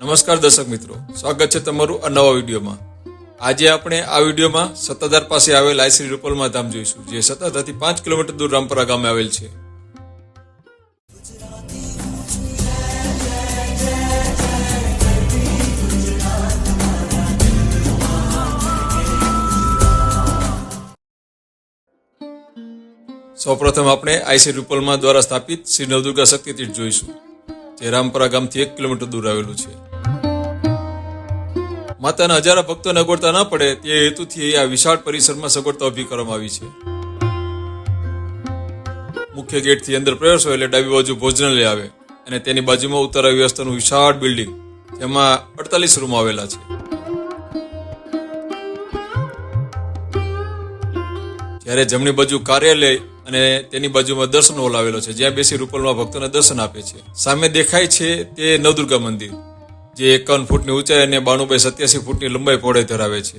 નમસ્કાર દર્શક મિત્રો. સ્વાગત છે તમારું આ નવા વિડીયોમાં. આજે આપણે આ વિડીયોમાં સત્તાધાર પાસે આવેલ આઈશ્રી રૂપલમાં ધામ જોઈશું, જે સત્તાધારથી પાંચ કિલોમીટર દૂર રામપરા ગામે આવેલ છે. સૌપ્રથમ આપણે આઈસી રૂપલમાં દ્વારા સ્થાપિત શ્રી નવદુર્ગા શક્તિપીઠ જોઈશું, જે રામપરા ગામથી એક કિલોમીટર દૂર આવેલું છે. માતાના હજારા ભક્તોને અગવડતા ન પડે તે હેતુથી આ વિશાળ પરિસરમાં સગવડતા ઊભી કરવામાં આવી છે. મુખ્ય ગેટથી અંદર પ્રવેશો એટલે ડાબી બાજુ ભોજનાલય આવે અને તેની બાજુમાં ઉત્તર વ્યવસ્થાનું વિશાળ બિલ્ડિંગ જેમાં અડતાલીસ રૂમ આવેલા છે. જ્યારે જમણી બાજુ કાર્યાલય અને તેની બાજુમાં દર્શન હોલ આવેલો છે, જ્યાં બેસી રૂપલમાં ભક્તોને દર્શન આપે છે. સામે દેખાય છે તે નવદુર્ગા મંદિર. જે એકાવન ફૂટની ઊંચાઈ અને બાણું બાય સત્યાસી ફૂટની લંબાઈ પહોળાઈ ધરાવે છે.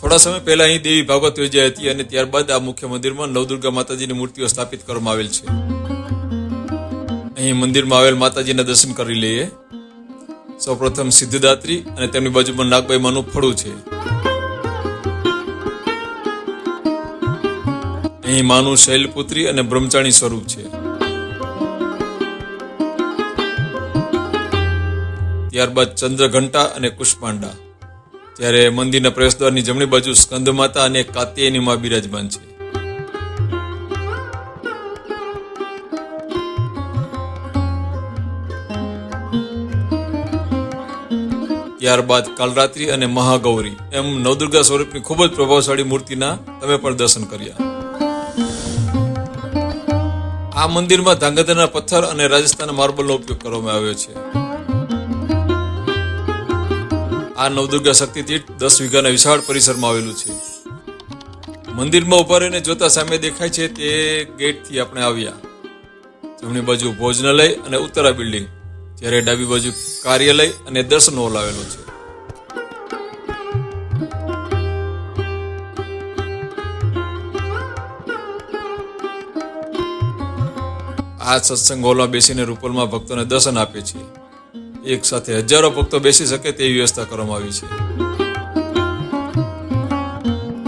થોડા સમય પહેલા અહીં દેવી ભાગવત યોજાઈ હતી અને ત્યારબાદ આ મુખ્ય મંદિરમાં નવદુર્ગા માતાજીની મૂર્તિઓ સ્થાપિત કરવામાં આવેલ છે. અહીં મંદિરમાં આવેલ માતાજીના દર્શન કરી લઈએ. સૌપ્રથમ સિદ્ધદાત્રી અને તેમની બાજુમાં નાગબાઈ માનું ફળું છે. અહીં માનું શૈલપુત્રી અને બ્રહ્મચારી સ્વરૂપ છે. ત્યારબાદ ચંદ્રઘંટા અને કુષ્માંડા. જ્યારે મંદિરના પ્રવેશદ્વારની જમણી બાજુ સ્કંદ માતા અને કાત્યાયની માં બિરાજમાન છે. ત્યારબાદ કાલરાત્રી અને મહાગૌરી. એમ નવદુર્ગા સ્વરૂપની ખૂબ જ પ્રભાવશાળી મૂર્તિના તમે પણ દર્શન કર્યા. આ મંદિરમાં ધાંગધ્રાના પથ્થર અને રાજસ્થાનના માર્બલનો ઉપયોગ કરવામાં આવ્યો છે. આ નવદુર્ગા શક્તિપીઠ દસ વીઘાના વિશાળ પરિસરમાં આવેલું છે. મંદિરમાં ઊભા રહીને જોતા સામે દેખાય છે તે ગેટથી આપણે આવ્યા. જમણી બાજુ ભોજનાલય અને ઉત્તરા બિલ્ડિંગ, જ્યારે ડાબી બાજુ કાર્યાલય અને દર્શન હોલ આવેલો છે. આ સત્સંગ હોલમાં બેસીને રૂપલમાં ભક્તોને દર્શન આપે છે. એક સાથે હજારો ભક્તો બેસી શકે તેવી વ્યવસ્થા કરવામાં આવી છે.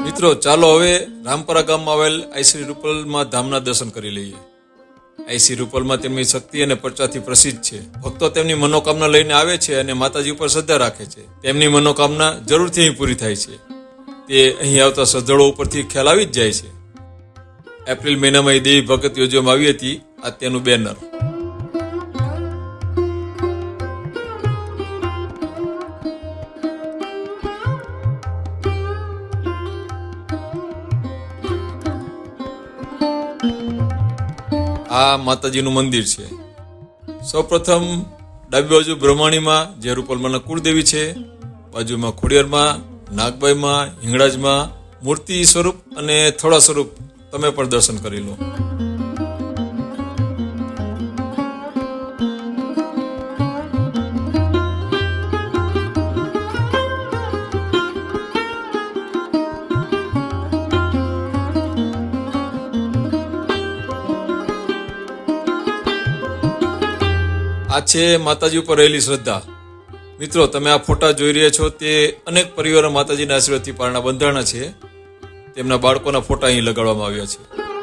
મિત્રો, ચાલો હવે રામપરા ગામમાં આવેલ આઈશ્રી રૂપલમાં ધામના દર્શન કરી લઈએ. આઈસી રૂપલમાં તેમની શક્તિ અને પ્રચારથી પ્રસિદ્ધ છે. ભક્તો તેમની મનોકામના લઈને આવે છે અને માતાજી ઉપર શ્રદ્ધા રાખે છે. તેમની મનોકામના જરૂરથી અહીં પૂરી થાય છે. તે અહીં આવતા શ્રદ્ધાળુઓ ઉપરથી ખ્યાલ આવી જ જાય છે. એપ્રિલ મહિનામાં એ દેવી ભગત યોજવામાં આવી હતી. આ તેનું બેનર. આ માતાજીનું મંદિર છે. સૌપ્રથમ ડાબી બાજુ બ્રહ્માણીમાં જે રૂપલમાના કુળદેવી છે, બાજુમાં ખોડિયારમાં, નાગબાઈમાં, હિંગળાજમાં મૂર્તિ સ્વરૂપ અને થોડા સ્વરૂપ તમે પણ દર્શન કરી લો. આ છે માતાજી ઉપર રહેલી શ્રદ્ધા. મિત્રો, તમે આ ફોટા જોઈ રહ્યા છો તે અનેક પરિવારો માતાજીના આશીર્વાદથી પારણા બંધાણા છે. તેમના બાળકોના ફોટા અહીં લગાડવામાં આવ્યા છે.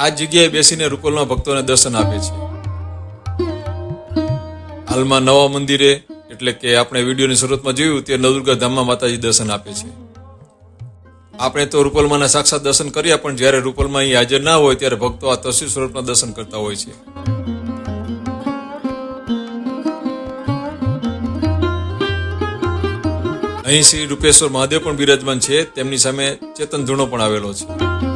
આ જગ્યાએ બેસીને રૂપલના ભક્તોને દર્શન આપે છે. હાલમાં નવા મંદિરે, એટલે કે આપણે વિડીયોની શરૂઆતમાં જોયું તે નવદુર્ગા ધામમાં માતાજી દર્શન આપે છે. આપણે તો રૂપલમાંના સાક્ષાત દર્શન કર્યા, પણ જ્યારે રૂપલમાં અહીં હાજર ના હોય ત્યારે ભક્તો આ તસવીર સ્વરૂપના દર્શન કરતા હોય છે. અહીં શ્રી રૂપેશ્વર મહાદેવ પણ બિરાજમાન છે, તેમની સામે ચેતન ધૂણો પણ આવેલો છે.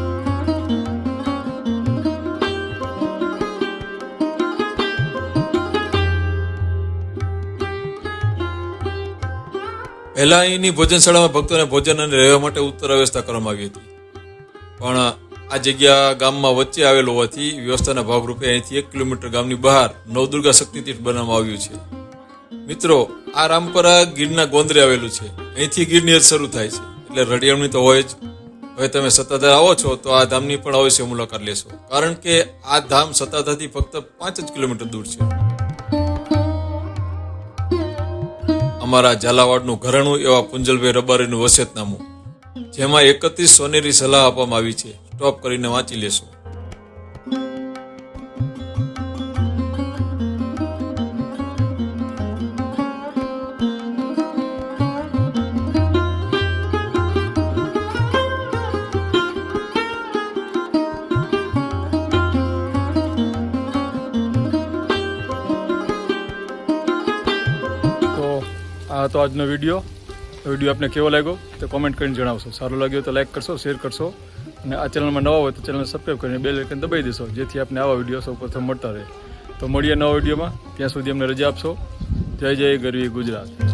પહેલા અહીંની ભોજનશાળામાં ભક્તોને ભોજન અને રહેવા માટે ઉત્તર વ્યવસ્થા કરવામાં આવી હતી. પણ આ જગ્યા ગામમાં વચ્ચે આવેલ હોવાથી વ્યવસ્થાના ભાગરૂપે અહીંથી એક કિલોમીટર ગામની બહાર નવદુર્ગા શક્તિપીઠ બનાવવામાં આવ્યું છે. મિત્રો, આ રામપરા ગીરના ગોંદરે આવેલું છે. અહીંથી ગીરની શરૂ થાય છે. એટલે રડિયામણી તો હોય જ. હવે તમે સત્તાધાર આવો છો તો આ ધામની પણ અવશ્ય મુલાકાત લેશો. કારણ કે આ ધામ સત્તાધારથી ફક્ત પાંચ જ કિલોમીટર દૂર છે. અમારા ઝાલાવાડનું ઘરેણું એવા કુંજલભાઈ રબારીનું વસેતનામું, જેમાં એકત્રીસ સોનેરી સલાહ આપવામાં આવી છે. સ્ટોપ કરીને વાંચી લેશો. આ હતો આજનો વીડિયો. વીડિયો આપને કેવો લાગ્યો તો કોમેન્ટ કરીને જણાવશો. સારો લાગ્યો તો લાઈક કરશો શેર કરશો અને આ ચેનલમાં નવા હોય તો ચેનલને સબસ્ક્રાઈબ કરીને બેલ આઇકન દબાવી દેશો, જેથી આપને આવા વીડિયો સૌ પ્રથમ મળતા રહે. તો મળીએ નવા વિડીયોમાં. ત્યાં સુધી અમને રજા આપશો. જય જય ગરવી ગુજરાત.